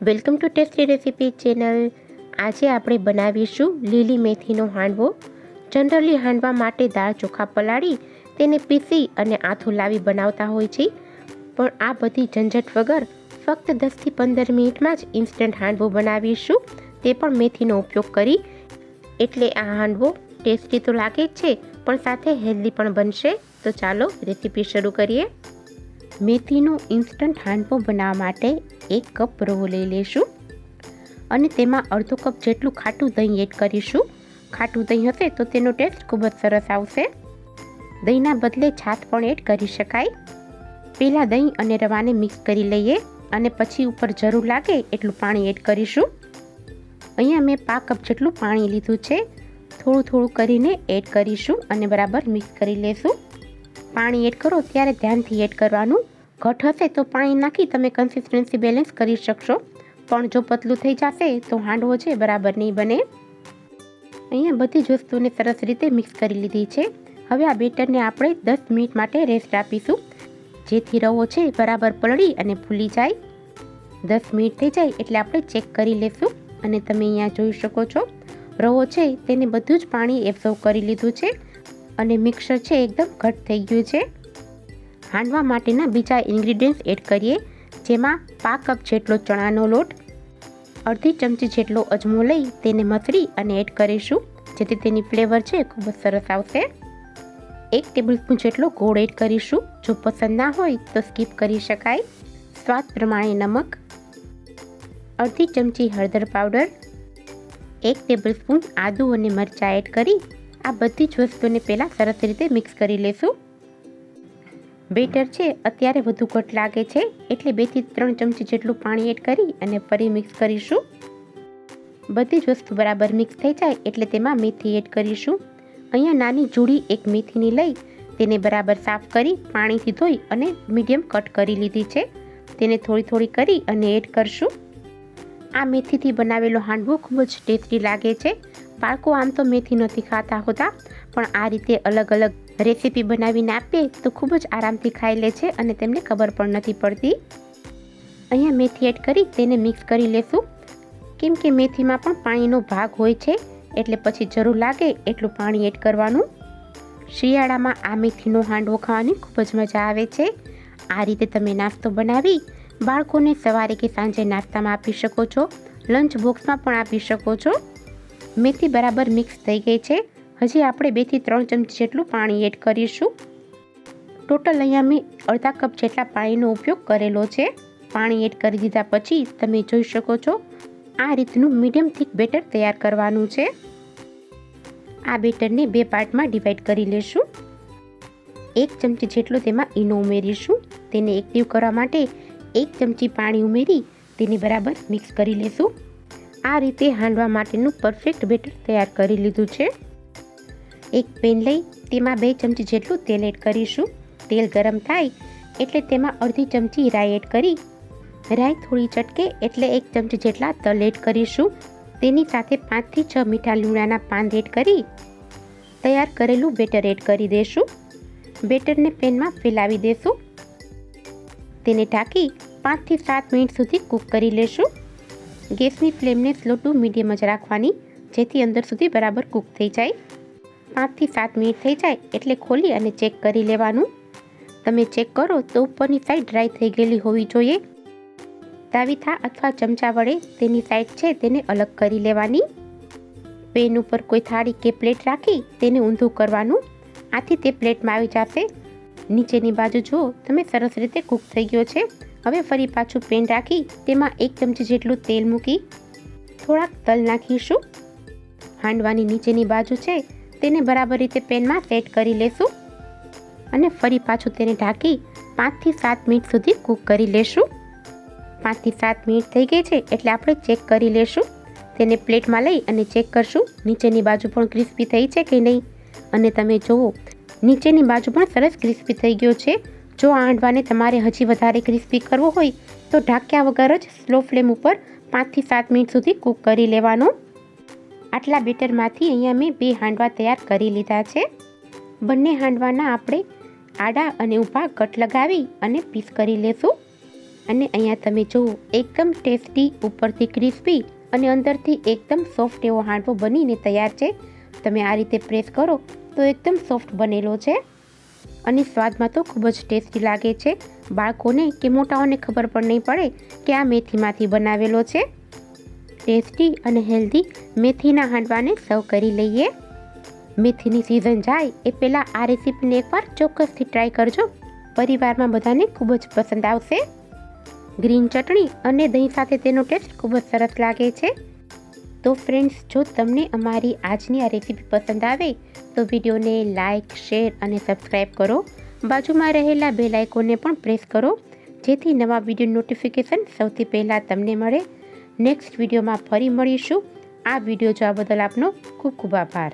Welcome to tasty recipe channel. આજે આપણે બનાવીશું લીલી મેથીનો હાંડવો. જનરલી હાંડવા માટે દાળ ચોખા પલાળી, તેને પીસી અને આથું લાવી બનાવતા હોય છે. પણ આ બધી ઝંઝટ વગર ફક્ત દસથી પંદર મિનિટમાં જ ઇન્સ્ટન્ટ હાંડવો બનાવીશું. તે પણ મેથીનો ઉપયોગ કરી. એટલે આ હાંડવો ટેસ્ટી તો લાગે જ છે, પણ સાથે હેલ્ધી પણ બનશે. તો ચાલો રેસીપી શરૂ કરીએ. મેથીનો ઇન્સ્ટન્ટ હાંડવો બનાવવા માટે એક કપ રવો લઈ લેશું અને તેમાં અડધો કપ જેટલું ખાટું દહીં એડ કરીશું. ખાટું દહીં હશે તો તેનો ટેસ્ટ ખૂબ જ સરસ આવશે. દહીંના બદલે છાત પણ એડ કરી શકાય. પહેલાં દહીં અને રવાને મિક્સ કરી લઈએ અને પછી ઉપર જરૂર લાગે એટલું પાણી એડ કરીશું. અહીંયા મેં પા કપ જેટલું પાણી લીધું છે. થોડું થોડું કરીને એડ કરીશું અને બરાબર મિક્સ કરી લેશું. પાણી એડ કરો ત્યારે ધ્યાનથી એડ કરવાનું. ઘટ હશે તો પાણી નાખી તમે કન્સિસ્ટન્સી બેલેન્સ કરી શકશો. પણ જો પતલું થઈ જશે તો હાંડવો છે, બરાબર નહીં બને. અહીંયા બધી જ વસ્તુને સરસ રીતે મિક્સ કરી લીધી છે. હવે આ બેટરને આપણે દસ મિનિટ માટે રેસ્ટ આપીશું. જેથી રવો છે, બરાબર પલળી અને ફૂલી જાય. દસ મિનિટ થઈ જાય એટલે આપણે ચેક કરી લેશું અને તમે અહીંયા જોઈ શકો છો. રવો છે, તેને બધું જ પાણી એબ્ઝોર્વ કરી લીધું છે. અને મિક્સર છે, એકદમ ઘટ થઈ ગયું છે. હાંડવા માટેના બીજા ઇન્ગ્રીડિયન્ટ્સ એડ કરીએ, જેમાં પા કપ જેટલો ચણાનો લોટ, અડધી ચમચી જેટલો અજમો લઈ તેને મસળી અને એડ કરીશું, જેથી તેની ફ્લેવર છે ખૂબ જ સરસ આવશે. એક ટેબલસ્પૂન જેટલો ગોળ એડ કરીશું, જો પસંદ ના હોય તો સ્કીપ કરી શકાય. સ્વાદ પ્રમાણે નમક, અડધી ચમચી હળદર પાવડર, એક ટેબલસ્પૂન આદુ અને મરચાં એડ કરી આ બધી જ વસ્તુને પહેલાં સરસ રીતે મિક્સ કરી લેશું. બેટર છે, અત્યારે વધુ ઘટ લાગે છે, એટલે બેથી ત્રણ ચમચી જેટલું પાણી એડ કરી અને ફરી મિક્સ કરીશું. બધી જ વસ્તુ બરાબર મિક્સ થઈ જાય એટલે તેમાં મેથી એડ કરીશું. અહીંયા નાની જુડી એક મેથીની લઈ તેને બરાબર સાફ કરી પાણીથી ધોઈ અને મીડિયમ કટ કરી લીધી છે. તેને થોડી થોડી કરી અને એડ કરશું. આ મેથીથી બનાવેલો હાંડવો ખૂબ જ ટેસ્ટી લાગે છે. બાળકો આમ તો મેથી નથી ખાતા હોતા, પણ આ રીતે અલગ અલગ રેસીપી બનાવીને આપીએ તો ખૂબ જ આરામથી ખાઈ લે છે અને તેમને ખબર પણ નથી પડતી. અહીંયા મેથી એડ કરી તેને મિક્સ કરી લેશું. કેમ કે મેથીમાં પણ પાણીનો ભાગ હોય છે, એટલે પછી જરૂર લાગે એટલું પાણી એડ કરવાનું. શિયાળામાં આ મેથીનો હાંડવો ખાવાની ખૂબ જ મજા આવે છે. આ રીતે તમે નાસ્તો બનાવી બાળકોને સવારે કે સાંજે નાસ્તામાં આપી શકો છો, લંચ બોક્સમાં પણ આપી શકો છો. મેથી બરાબર મિક્સ થઈ ગઈ છે. હજી આપણે બેથી ત્રણ ચમચી જેટલું પાણી એડ કરીશું. ટોટલ અહીંયા મેં અડધા કપ જેટલા પાણીનો ઉપયોગ કરેલો છે. પાણી એડ કરી દીધા પછી તમે જોઈ શકો છો, આ રીતનું મીડિયમ થીક બેટર તૈયાર કરવાનું છે. આ બેટરને બે પાર્ટમાં ડિવાઈડ કરી લેશું. એક ચમચી જેટલો તેમાં ઈનો ઉમેરીશું. તેને એક્ટિવ કરવા માટે એક ચમચી પાણી ઉમેરી તેને બરાબર મિક્સ કરી લેશું. આ રીતે હાંડવા માટેનું પરફેક્ટ બેટર તૈયાર કરી લીધું છે. એક પેન લઈ તેમાં બે ચમચી જેટલું તેલ એડ કરીશું. તેલ ગરમ થાય એટલે તેમાં અડધી ચમચી રાઈ એડ કરી. રાઈ થોડી ચટકે એટલે એક ચમચી જેટલા તલ એડ કરીશું. તેની સાથે પાંચથી છ મીઠા લીમડાના પાન એડ કરી તૈયાર કરેલું બેટર એડ કરી દેશું. બેટરને પેનમાં ફેલાવી દેશું. તેને ઢાંકી પાંચથી સાત મિનિટ સુધી કૂક કરી લેશું. ગેસની ફ્લેમને સ્લો ટુ મીડિયમ જ રાખવાની, જેથી અંદર સુધી બરાબર કૂક થઈ જાય. પાંચથી સાત મિનિટ થઈ જાય એટલે ખોલી અને ચેક કરી લેવાનું. તમે ચેક કરો તો ઉપરની સાઈડ ડ્રાય થઈ ગયેલી હોવી જોઈએ. તાવીથા અથવા ચમચા વડે તેની સાઈડ છે તેને અલગ કરી લેવાની. પેન ઉપર કોઈ થાળી કે પ્લેટ રાખી તેને ઊંધું કરવાનું. આથી તે પ્લેટમાં આવી જશે. નીચેની બાજુ જુઓ, તમે સરસ રીતે કૂક થઈ ગયો છે. હવે ફરી પાછું પેન રાખી તેમાં એક ચમચી જેટલું તેલ મૂકી થોડાક તલ નાખીશું. હાંડવાની નીચેની બાજુ છે તેને બરાબર રીતે પેનમાં સેટ કરી લેશું અને ફરી પાછું તેને ઢાંકી પાંચથી સાત મિનિટ સુધી કૂક કરી લેશું. પાંચથી સાત મિનિટ થઈ ગઈ છે એટલે આપણે ચેક કરી લેશું. તેને પ્લેટમાં લઈ અને ચેક કરશું નીચેની બાજુ પણ ક્રિસ્પી થઈ છે કે નહીં. અને તમે જુઓ, નીચેની બાજુ પણ સરસ ક્રિસ્પી થઈ ગયો છે. જો આ હાંડવાને તમારે હજી વધારે ક્રિસ્પી કરવો હોય, તો ઢાંક્યા વગર જ સ્લો ફ્લેમ ઉપર પાંચથી સાત મિનિટ સુધી કૂક કરી લેવાનો. આટલા બેટરમાંથી અહીંયા મેં બે હાંડવા તૈયાર કરી લીધા છે. બંને હાંડવાના આપણે આડા અને ઊભા કટ લગાવી અને પીસ કરી લેશું. અને અહીંયા તમે જુઓ એકદમ ટેસ્ટી, ઉપરથી ક્રિસ્પી અને અંદરથી એકદમ સોફ્ટ એવો હાંડવો બનીને તૈયાર છે. તમે આ રીતે પ્રેસ કરો તો એકદમ સોફ્ટ બનેલો છે. અને સ્વાદમાં તો ખૂબ જ ટેસ્ટી લાગે છે. બાળકોને કે મોટાઓને ખબર પણ નહીં પડે કે આ મેથીમાંથી બનાવેલો છે. ટેસ્ટી અને હેલ્ધી મેથીના હાંડવાને સર્વ કરી લઈએ. મેથીની સિઝન જાય એ પહેલાં આ રેસીપીને એકવાર ચોક્કસથી ટ્રાય કરજો. પરિવારમાં બધાને ખૂબ જ પસંદ આવશે. ગ્રીન ચટણી અને દહીં સાથે તેનો ટેસ્ટ ખૂબ જ સરસ લાગે છે. તો ફ્રેન્ડ્સ જો તમને અમારી આજની આ રેસીપી પસંદ આવે, તો વિડીયોને લાઇક શેર અને સબસ્ક્રાઈબ કરો. બાજુમાં રહેલા બેલ આઇકોનને પણ પ્રેસ કરો, જેથી નવા વીડિયો નોટિફિકેશન સૌથી પહેલાં તમને મળે. નેક્સ્ટ વિડીયોમાં ફરી મળીશું. આ વીડિયો જોવા બદલ આપનો ખૂબ ખૂબ આભાર.